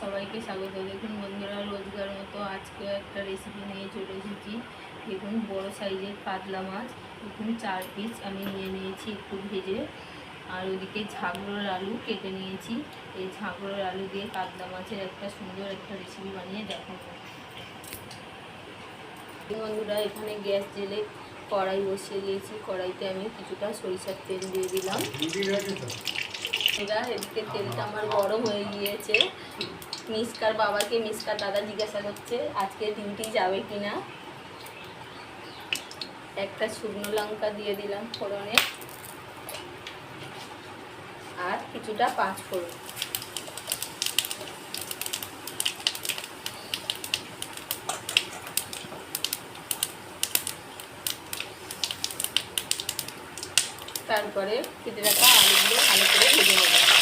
সবাইকে স্বাগত। দেখুন বন্ধুরা রোজগার মতো আজকে একটা রেসিপি নিয়ে চলে এসেছি। দেখুন বড় সাইজের পাতলা মাছ। দেখুন চার পিস আমি নিয়ে নিয়েছি একটু ভেজে। আর ওদিকে ঝাগড়োর আলু কেটে নিয়েছি। এই ঝাগড়োর আলু দিয়ে কাতলা মাছের একটা সুন্দর একটা রেসিপি বানিয়ে দেখাবো। বন্ধুরা এখানে গ্যাস জেলে কড়াই বসিয়ে দিয়েছি। কড়াইতে আমি কিছুটা সরিষার তেল দিয়ে দিলাম। এবার এদিকে তেলটা আমার গরম হয়ে গিয়েছে। মিসকার বাবাকে মিসকার দাদা জিজ্ঞাসা করছে, আজকে ডিউটি যাবে কিনা? একটা শুকনো লঙ্কা দিয়ে দিলাম ফোড়নে। আর কিছুটা পাঁচ ফোড়ন তারপরে রাখা আলুগুলো ভালো করে ভেজে নেব।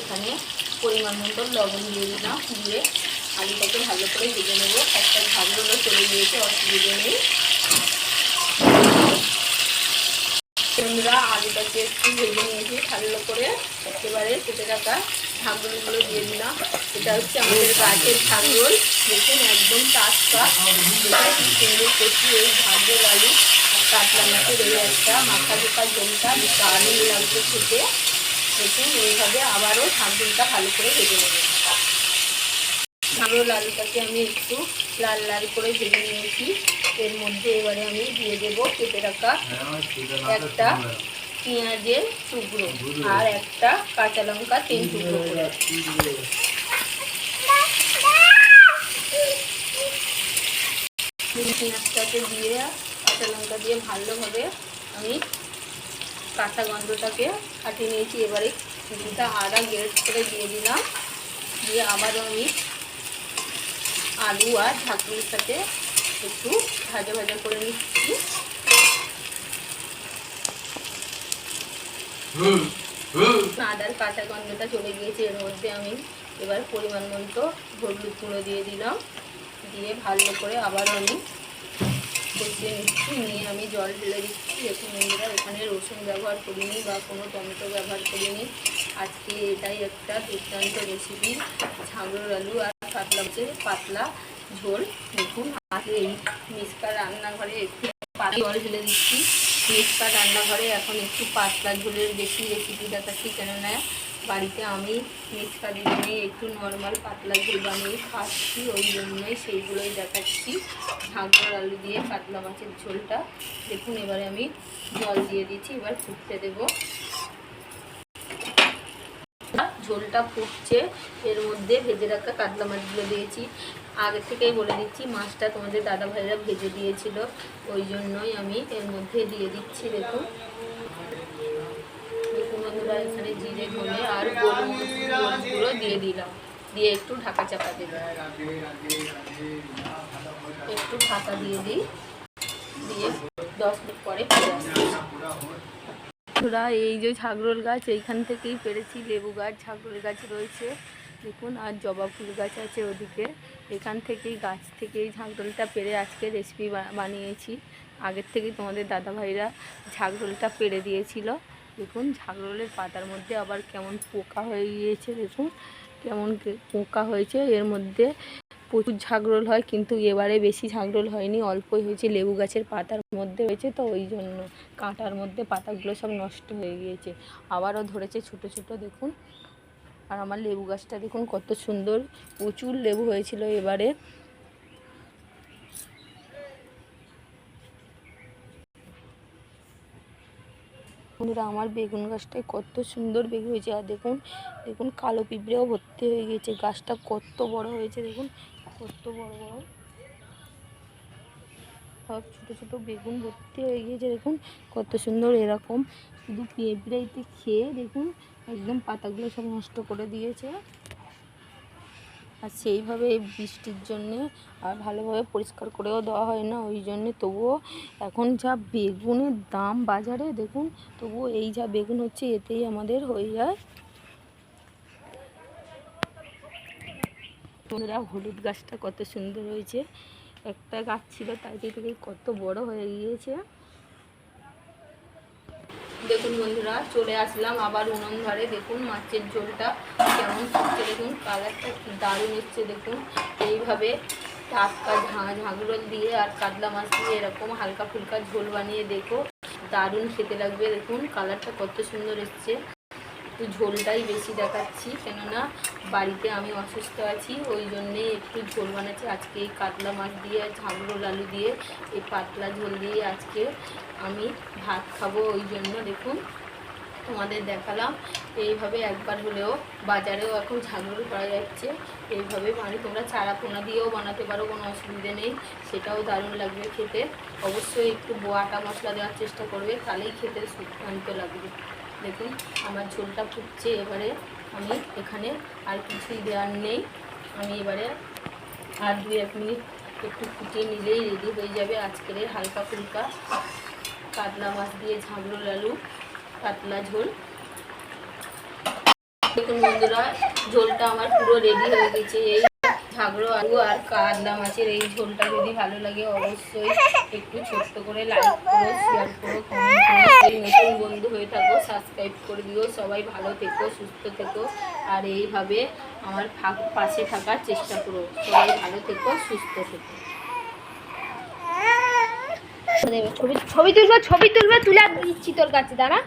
এখানে পরিমাণ মতো লবণ দিয়ে দিলাম, দিয়ে আলুটাকে ভালো করে ভেজে নেব। একটা ঝালগুলো চলে গিয়েছে অসুবিধে নেই। বন্ধুরা, আলুটাকে একটু ভেজে নিয়েছি, ভালো করে এবারে কেটে রাখা ঝাঁকরোলগুলো দিয়ে দিলাম। এটা হচ্ছে আমাদের গাছের ঝাঁকরোল দেখুন, একদম টাটকা। কি সুন্দর করছি এই ঝাঁকরোল আলু। কাতলা একটা মাথা ঢোকা ঝোলটা দারুণ লাগছে খেতে। দেখুন, এইভাবে আবারও ঝাঁকরোলটা ভালো করে ভেজে নেব ঝাঁকরোল আলুটাকে আমি একটু লাল লাল করে ভেজে নিয়েছি। এর মধ্যে এবারে আমি দিয়ে দেবো কেটে রাখা একটা পেঁয়াজের টুকরো আর একটা কাঁচা লঙ্কা তিন টুকরো করে। পেঁয়াজটাকে দিয়ে কাঁচা লঙ্কা দিয়ে ভালোভাবে আমি কাঁচা গন্ধটাকে কাটিয়ে নিয়েছি। এবারে কিছুটা আদা গ্রেট করে দিয়ে দিলাম। দিয়ে আবারও আমি আলু আর ঢাকুরির সাথে একটু ভাজা ভাজা করে নিচ্ছি। আদার কাঁচা গন্ধটা চলে গিয়েছে। এর মধ্যে আমি এবার পরিমাণ মতো হলুদ গুঁড়ো দিয়ে দিলাম। দিয়ে ভালো করে আবার আমি কষিয়ে নিচ্ছি নিয়ে আমি জল ঢেলে দিচ্ছি। দেখুন বন্ধুরা এখানে রসুন ব্যবহার করিনি বা কোনো টমেটো ব্যবহার করিনি। আজকে এটাই একটা দুর্দান্ত রেসিপি ঝাগড়োর আলু আর পাতলা হচ্ছে পাতলা ঝোল। দেখুন আগে এই মিসকা রান্নাঘরে একটু জল ঢেলে দিচ্ছি। মিসকা রান্নাঘরে এখন একটু পাতলা ঝোলের বেশি রেসিপি দেখাচ্ছি কেননা বাড়িতে আমি মিসকা দিয়ে একটু নর্মাল পাতলা ঝোল বানিয়ে খাচ্ছি, ওই জন্যই সেইগুলোই দেখাচ্ছি। ঝাঁকড়ার আলু দিয়ে কাতলা মাছের ঝোলটা। দেখুন, এবারে আমি জল দিয়ে দিচ্ছি, এবার ফুটতে দেবো। ঝোলটা ফুটছে, এর মধ্যে ভেজে রাখা কাতলা মাছগুলো দিয়েছি। আগে থেকেই বলে দিচ্ছি, মাছটা তোমাদের দাদা ভাইরা ভেজে দিয়েছিল, ওই জন্যই আমি এর মধ্যে দিয়ে দিচ্ছি, দেখুন। বন্ধুরা এখানে জিরে ধনে আর গোলমরিচগুলো দিয়ে দিলাম। দিয়ে একটু ঢাকা চাপা দেবো একটু ঢাকা দিয়ে দিই। দিয়ে দশ মিনিট পরে বন্ধুরা, এই যে ঝাগরোল গাছ, এইখান থেকেই পেরেছি লেবু গাছ ঝাগরোল গাছ রয়েছে। দেখুন, আর জবা ফুল গাছ আছে ওদিকে। এখান থেকেই, গাছ থেকেই ঝাগরোলটা পেরে আজকে রেসিপি বানিয়েছি। আগের থেকেই তোমাদের দাদা ভাইরা ঝাগরোলটা পেরে দিয়েছিল। দেখুন, ঝাগরোলের পাতার মধ্যে আবার কেমন পোকা হয়ে গিয়েছে, দেখুন, কেমন পোকা হয়েছে। এর মধ্যে প্রচুর ঝাগরোল হয়, কিন্তু এবারে বেশি ঝাগরোল হয়নি, অল্পই হয়েছে। লেবু গাছের পাতার মধ্যে হয়েছে তো, ওই জন্য কাঁটার মধ্যে পাতাগুলো সব নষ্ট হয়ে গিয়েছে। আবারও ধরেছে ছোট ছোট, দেখুন। আর আমার লেবু গাছটা দেখুন, কত সুন্দর, প্রচুর লেবু হয়েছিল এবারে। বন্ধুরা, আমার বেগুন গাছটায় কত সুন্দর বেগুন হয়েছে। আর দেখুন দেখুন, কালো পিঁপড়েও ভর্তি হয়ে গিয়েছে গাছটা কত বড় হয়েছে, দেখুন, কত বড় বড়। সব ছোটো ছোটো বেগুন ভর্তি হয়ে গিয়েছে, দেখুন, কত সুন্দর এরকম। শুধু পেঁপড়াইতে খেয়ে, দেখুন, একদম পাতাগুলো সব নষ্ট করে দিয়েছে। আর সেইভাবে বৃষ্টির জন্যে আর ভালোভাবে পরিষ্কার করেও দেওয়া হয় না, ওই জন্যে তবুও এখন যা বেগুনের দাম বাজারে দেখুন, তবুও এই যা বেগুন হচ্ছে এতেই আমাদের হয়ে যায়। বন্ধুরা, হলুদ গাছটা কত সুন্দর হয়েছে। একটা গাছ ছিল তাই থেকে কত বড় হয়ে গিয়েছে। দেখুন বন্ধুরা, চলে আসলাম আবার উনুন ধরে দেখুন মাছের ঝোলটা কেমন হচ্ছে, দেখুন কালারটা দারুণ এসছে, দেখুন। এইভাবে টাটকা ঝাঁ ঝাঁগুলো দিয়ে আর কাতলা মাছ দিয়ে এরকম হালকা ফুলকা ঝোল বানিয়ে দেখো। দারুণ খেতে লাগবে, দেখুন কালারটা কত সুন্দর এসছে। একটু ঝোলটাই বেশি দেখাচ্ছি, কেননা বাড়িতে আমি অসুস্থ আছি, ওই জন্যে একটু ঝোল বানাচ্ছি। আজকে এই কাতলা মাছ দিয়ে ঝাঁকরোল আলু দিয়ে, এই পাতলা ঝোল দিয়ে আজকে আমি ভাত খাব, ওই জন্য দেখুন তোমাদের দেখালাম। এইভাবে একবার হলেও বাজারেও এখন ঝালমুড়ি করা যাচ্ছে। এইভাবে মানে তোমরা চারা পোনা দিয়েও বানাতে পারো, কোনো অসুবিধে নেই। সেটাও দারুণ লাগবে খেতে। অবশ্যই একটু বোয়াটা মশলা দেওয়ার চেষ্টা করবে, তাহলেই খেতে সুখান্ত লাগবে। দেখুন, আমার ঝোলটা ফুটছে এবারে। আমি এখানে আর কিছুই দেওয়ার নেই। আমি এবারে আর দু এক মিনিট একটু ফুটিয়ে নিলেই রেডি হয়ে যাবে আজকের হালকা ফুলকা কাতলা মাছ দিয়ে ঝাঁকড়োল লালু কাতলা ঝোল। দেখুন বন্ধুরা, ঝোলটা আমার পুরো রেডি হয়ে গেছে। এই ঝাগড়ো আলু আর কাতলা মাছের এই ঝোলটা যদি ভালো লাগে অবশ্যই একটু ছোট্ট করে লাইক করো শেয়ার করো নতুন বন্ধু হয়ে থাকো সাবস্ক্রাইব করে দিও। সবাই ভালো থেকো, সুস্থ থেকো। আর এইভাবে আমার পাশে থাকার চেষ্টা করো। সবাই ভালো থেকো, সুস্থ থেকো। ছবি ছবি তুলবে ছবি তুলবে, তুলে দিচ্ছি তোর কাছে দাঁড়া।